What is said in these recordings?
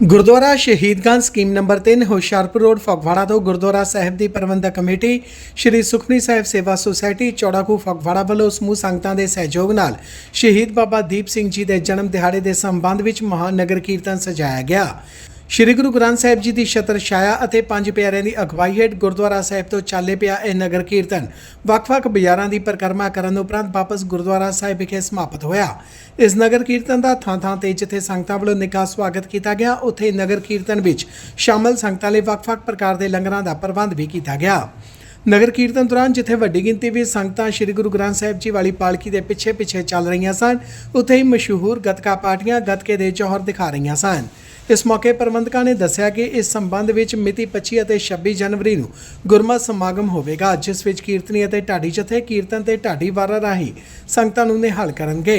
Gurdwara Shaheedganj scheme number 3 Hoshiarpur road, Phagwara ਤੋਂ ਗੁਰਦੁਆਰਾ ਸਾਹਿਬ ਦੀ ਪ੍ਰਬੰਧਕ ਕਮੇਟੀ, ਸ਼੍ਰੀ ਸੁਖਨੀ ਸਾਹਿਬ ਸੇਵਾ ਸੁਸਾਇਟੀ, ਚੌੜਾਕੂ ਫਗਵਾੜਾ ਵੱਲੋਂ ਸਮੂਹ ਸੰਗਤਾਂ ਦੇ ਸਹਿਯੋਗ ਨਾਲ ਸ਼ਹੀਦ ਬਾਬਾ ਦੀਪ ਸਿੰਘ ਜੀ ਦੇ ਜਨਮ ਦਿਹਾੜੇ ਦੇ ਸੰਬੰਧ ਵਿੱਚ ਮਹਾਨਗਰ ਕੀਰਤਨ ਸਜਾਇਆ ਗਿਆ। ਸ਼੍ਰੀ ਗੁਰੂ ਗ੍ਰੰਥ ਸਾਹਿਬ ਜੀ ਦੀ ਛਤਰ ਛਾਇਆ ਅਤੇ ਪੰਜ ਪਿਆਰਿਆਂ ਦੀ ਅਗਵਾਈ ਹੇਠ ਗੁਰਦੁਆਰਾ ਸਾਹਿਬ ਤੋਂ ਚੱਲੇ ਪਿਆ ਇਹ ਨਗਰ ਕੀਰਤਨ ਵੱਖ-ਵੱਖ ਬਾਜ਼ਾਰਾਂ ਦੀ ਪਰਿਕਰਮਾ ਕਰਨ ਉਪਰੰਤ ਵਾਪਸ ਗੁਰਦੁਆਰਾ ਸਾਹਿਬ ਵਿਖੇ ਸਮਾਪਤ ਹੋਇਆ। ਇਸ ਨਗਰ ਕੀਰਤਨ ਦਾ ਥਾਂ-ਥਾਂ ਤੇ ਜਿੱਥੇ ਸੰਗਤਾਂ ਵੱਲੋਂ ਨਿੱਘਾ ਸਵਾਗਤ ਕੀਤਾ ਗਿਆ, ਉੱਥੇ ਨਗਰ ਕੀਰਤਨ ਵਿੱਚ ਸ਼ਾਮਲ ਸੰਗਤਾਂ ਲਈ ਵੱਖ-ਵੱਖ ਪ੍ਰਕਾਰ ਦੇ ਲੰਗਰਾਂ ਦਾ ਪ੍ਰਬੰਧ ਵੀ ਕੀਤਾ ਗਿਆ। ਨਗਰ ਕੀਰਤਨ ਦੌਰਾਨ ਜਿੱਥੇ ਵੱਡੀ ਗਿਣਤੀ ਵਿੱਚ ਸੰਗਤਾਂ ਸ੍ਰੀ ਗੁਰੂ ਗ੍ਰੰਥ ਸਾਹਿਬ ਜੀ ਵਾਲੀ ਪਾਲਕੀ ਦੇ ਪਿੱਛੇ-ਪਿੱਛੇ ਚੱਲ ਰਹੀਆਂ ਸਨ, ਉੱਥੇ ਹੀ ਮਸ਼ਹੂਰ ਗੱਤਕਾ ਪਾਰਟੀਆਂ ਗੱਤਕੇ ਦੇ ਜੌਹਰ ਦਿਖਾ ਰਹੀਆਂ ਸਨ। ਇਸ ਮੌਕੇ ਪ੍ਰਬੰਧਕਾਂ ਨੇ ਦੱਸਿਆ ਕਿ ਇਸ ਸੰਬੰਧ ਵਿੱਚ ਮਿਤੀ 25 ਅਤੇ 26 ਜਨਵਰੀ ਨੂੰ ਗੁਰਮਤਿ ਸਮਾਗਮ ਹੋਵੇਗਾ, ਜਿਸ ਵਿੱਚ ਕੀਰਤਨੀ ਅਤੇ ਢਾਡੀ ਜਥੇ ਕੀਰਤਨ ਤੇ ਢਾਡੀ ਵਾਰਾਂ ਰਾਹੀਂ ਸੰਗਤਾਂ ਨੂੰ ਨਿਹਾਲ ਕਰਨਗੇ।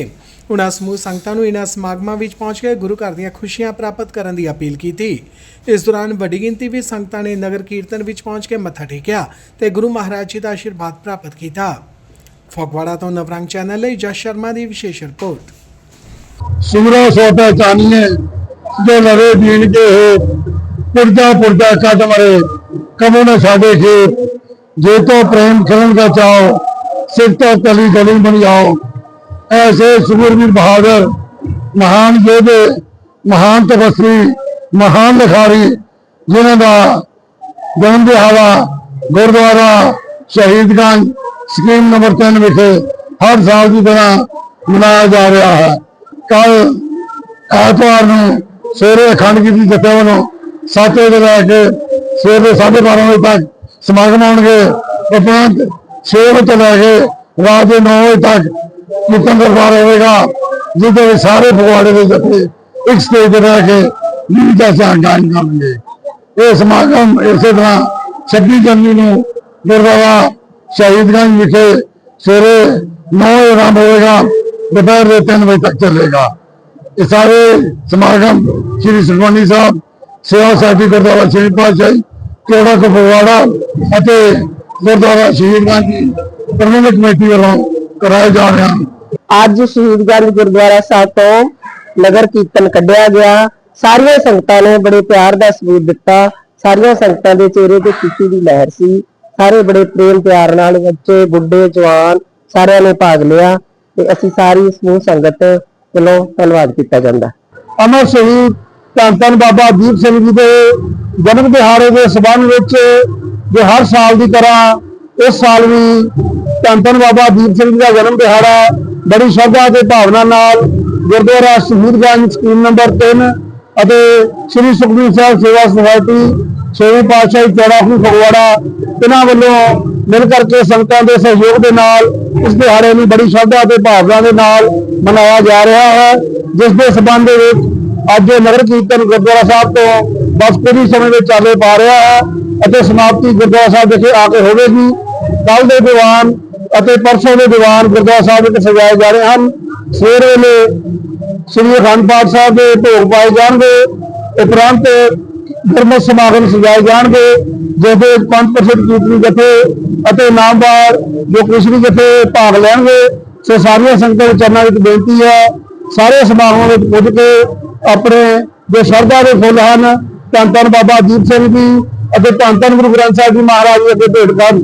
ਉਨ੍ਹਾਂ ਸਮੂਹ ਸੰਗਤਾਂ ਨੂੰ ਇਨ੍ਹਾਂ ਸਮਾਗਮਾਂ ਵਿੱਚ ਪਹੁੰਚ ਕੇ ਗੁਰੂ ਘਰ ਦੀਆਂ ਖੁਸ਼ੀਆਂ ਪ੍ਰਾਪਤ ਕਰਨ ਦੀ ਅਪੀਲ ਕੀਤੀ। ਇਸ ਦੌਰਾਨ ਵੱਡੀ ਗਿਣਤੀ ਵਿੱਚ ਸੰਗਤਾਂ ਨੇ ਨਗਰ ਕੀਰਤਨ ਵਿੱਚ ਪਹੁੰਚ ਕੇ ਮੱਥਾ ਟੇਕਿਆ ਤੇ ਗੁਰੂ ਮਹਾਰਾਜ ਜੀ ਦਾ ਆਸ਼ੀਰਵਾਦ ਪ੍ਰਾਪਤ ਕੀਤਾ। ਫਗਵਾੜਾ ਤੋਂ ਨਵਰੰਗ ਚੈਨਲ ਲਈ ਜਸ ਸ਼ਰਮਾ ਦੀ ਵਿਸ਼ੇਸ਼ ਰਿਪੋਰਟ। ਸਿਮਰੋ ਸੋ ਪਹਿਚਾਨੀਏ ਜੋ ਲਵੇ ਦੀਨ ਕੇ ਹੋ, ਪੁਰਜਾ ਪੁਰਜਾ ਕੱਢ ਮਰੇ ਕਬੂ न ਸਾਡੇ ਖੇਤ, ਜੇ ਤੋ ਪ੍ਰੇਮ ਖਿਲਣ ਦਾ ਚਾਓ ਸਿਰ ਤੋਂ ਕਲੀ ਗਲੀ ਬਣ ਜਾਓ। ਐਸੇ ਸੂਰਬੀਰ ਬਹਾਦਰ, ਮਹਾਨ ਯੋਧੇ, ਮਹਾਨ ਤਪਸਵੀ, ਮਹਾਨ ਲਿਖਾਰੀ, ਜਿਨ੍ਹਾਂ ਦਾ ਜਨਮ ਦਿਹਾੜਾ ਗੁਰਦੁਆਰਾ ਸ਼ਹੀਦਗੰਜ ਸਕੀਮ ਨੰਬਰ 3 ਵਿਖੇ ਹਰ ਸਾਲ ਦੀ ਤਰ੍ਹਾਂ ਮਨਾਇਆ ਜਾ ਰਿਹਾ ਹੈ। ਕੱਲ ਐਤਵਾਰ ਨੂੰ ਸਵੇਰੇ ਅਖੰਡ ਦੀ ਜਥੇ ਵੱਲੋਂ ਸੱਤ ਵਜੇ ਤੋਂ ਲੈ ਕੇ ਸਵੇਰ ਦੇ 12:30 ਵਜੇ ਤੱਕ ਸਮਾਗਮ ਹੋਣਗੇ ਉਪਰੰਤ 6 ਵਜੇ ਤੋਂ ਲੈ ਕੇ ਰਾਤ ਦੇ 9 ਵਜੇ ਤੱਕ ਕੀਰਤਨ ਦਰਬਾਰ ਹੋਵੇਗਾ ਜਿਹਦੇ ਵਿੱਚ ਸਾਰੇ ਫਗਵਾੜੇ ਦੇ ਜਥੇ ਇੱਕ ਸਟੇਜ ਤੇ ਰਹਿ ਕੇ ਨੀਂਦ ਦਾ ਗਾਇਨ ਕਰਨਗੇ। ਇਹ ਸਮਾਗਮ ਇਸੇ ਤਰ੍ਹਾਂ 26 ਜਨਵਰੀ ਨੂੰ ਗੁਰਦੁਆਰਾ ਸ਼ਹੀਦਗੰਜ ਵਿਖੇ ਸਵੇਰੇ 9 ਵਜੇ ਆਰੰਭ ਹੋਵੇਗਾ, ਦੁਪਹਿਰ ਦੇ 3 ਵਜੇ ਤੱਕ ਚੱਲੇਗਾ। ਇਹ ਸਾਰੇ ਸਮਾਗਮ ਸ੍ਰੀ ਸੁਖਮਨੀ ਸਾਹਿਬ, ਸੇਵਾ ਸਾਡੀ ਗੁਰਦੁਆਰਾ ਸ੍ਰੀ ਪਾਤਸ਼ਾਹੀ ਚੋੜਾ ਕਪਵਾੜਾ ਅਤੇ ਗੁਰਦੁਆਰਾ ਸ਼ਹੀਦਗੰਜ ਪ੍ਰਬੰਧਕ ਕਮੇਟੀ ਵੱਲੋਂ ਕਰਾਏ ਜਾ ਰਹੇ ਹਨ। ਅੱਜ ਸ਼ਹੀਦਗੰਜ ਗੁਰਦੁਆਰਾ ਸਾਹਿਬ ਤੋਂ ਨਗਰ ਕੀਰਤਨ ਕੱਢਿਆ ਗਿਆ। ਸਾਰੀਆਂ ਸੰਗਤਾਂ ਨੇ ਬੜੇ ਪਿਆਰ ਦਾ ਸਬੂਤ ਦਿੱਤਾ। ਸਾਰੀਆਂ ਸੰਗਤਾਂ ਦੇ ਚਿਹਰੇ ਤੇ ਖੁਸ਼ੀ ਦੀ ਲਹਿਰ ਸੀ। ਸਾਰੇ ਬੜੇ ਪ੍ਰੇਮ ਪਿਆਰ ਨਾਲ ਬੱਚੇ ਬੁੱਢੇ ਜਵਾਨ ਸਾਰਿਆਂ ਨੇ ਭਾਗ ਲਿਆ ਤੇ ਅਸੀਂ ਸਾਰੀ ਸਮੂਹ ਸੰਗਤ ਵੱਲੋਂ ਧੰਨਵਾਦ ਕੀਤਾ ਜਾਂਦਾ। ਅਮਰ ਸ਼ਹੀਦ ਧੰਨ ਧੰਨ ਬਾਬਾ ਦੀਪ ਸਿੰਘ ਜੀ ਦੇ ਜਨਮ ਦਿਹਾੜੇ ਦੇ ਸਬੰਧ ਵਿੱਚ ਜੋ ਹਰ ਸਾਲ ਦੀ ਤਰ੍ਹਾਂ ਇਸ ਸਾਲ ਵੀ ਧੰਨ ਧੰਨ ਬਾਬਾ ਦੀਪ ਸਿੰਘ ਜੀ ਦਾ ਜਨਮ ਦਿਹਾੜਾ, ਬੜੀ ਸ਼ਰਧਾ ਤੇ ਭਾਵਨਾ ਨਾਲ ਗੁਰਦੁਆਰਾ ਸ਼ਹੀਦਗੰਜ ਸਕੂਲ ਨੰਬਰ 3 ਅਤੇ ਸ੍ਰੀ ਸੁਖਬੀਰ ਸਾਹਿਬ ਸੇਵਾ ਸੁਸਾਇਟੀ, ਛੇਵੀਂ ਪਾਤਸ਼ਾਹੀ ਚੌੜਾਖੂ ਫਗਵਾੜਾ ਇਹਨਾਂ ਵੱਲੋਂ ਮਿਲ ਕਰਕੇ ਸੰਗਤਾਂ ਦੇ ਸਹਿਯੋਗ ਦੇ ਨਾਲ ਇਸ ਦਿਹਾੜੇ ਨੂੰ ਬੜੀ ਸ਼ਰਧਾ ਤੇ ਭਾਵਨਾ ਦੇ ਨਾਲ ਮਨਾਇਆ ਜਾ ਰਿਹਾ ਹੈ, ਜਿਸ ਦੇ ਸਬੰਧ ਦੇ ਵਿੱਚ ਅੱਜ ਨਗਰ ਕੀਰਤਨ ਗੁਰਦੁਆਰਾ ਸਾਹਿਬ ਤੋਂ ਬਸ ਕੁਝ ਸਮੇਂ ਵਿੱਚ ਚਾਲੇ ਪਾ ਰਿਹਾ ਹੈ ਅਤੇ ਸਮਾਪਤੀ ਗੁਰਦੁਆਰਾ ਸਾਹਿਬ ਵਿਖੇ ਆ ਕੇ ਹੋਵੇਗੀ। ਕੱਲ ਦੇ ਦੀਵਾਨ ਅਤੇ ਪਰਸੋਂ ਦੇ ਦੀਵਾਨ ਗੁਰਦੁਆਰਾ ਸਾਹਿਬ ਵਿੱਚ ਸਜਾਏ ਜਾ ਰਹੇ ਹਨ। ਸਵੇਰ ਵੇਲੇ ਸ੍ਰੀ ਅਖੰਡ ਪਾਠ ਸਾਹਿਬ ਦੇ ਭੋਗ ਪਾਏ ਜਾਣਗੇ। ਉਪਰੰਤ ਗੁਰਮਤ ਸਮਾਗਮ ਸਜਾਏ ਜਾਣਗੇ, ਜਿਸ ਦੇ ਵਿੱਚ ਪੰਜ ਪ੍ਰਸਿੱਧ ਕੀਰਤਨੀ ਜਥੇ ਅਤੇ ਨਾਮਵਾਰ ਜੋ ਕ੍ਰਿਸ਼ਨੀ ਜਥੇ ਭਾਗ ਲੈਣਗੇ। ਸੋ ਸਾਰੀਆਂ ਸੰਗਤਾਂ ਦੇ ਚਰਨਾਂ ਵਿੱਚ ਬੇਨਤੀ ਹੈ, ਸਾਰੇ ਸਮਾਗਮਾਂ ਵਿੱਚ ਪੁੱਜ ਕੇ ਆਪਣੇ ਜੋ ਸ਼ਰਧਾ ਦੇ ਫੁੱਲ ਹਨ, ਧੰਨ ਧੰਨ ਬਾਬਾ ਦੀਪ ਸਿੰਘ ਜੀ ਅਤੇ ਧੰਨ ਧੰਨ ਗੁਰੂ ਗ੍ਰੰਥ ਸਾਹਿਬ ਜੀ ਮਹਾਰਾਜ ਜੀ ਅੱਗੇ ਭੇਟ ਕਰਨ।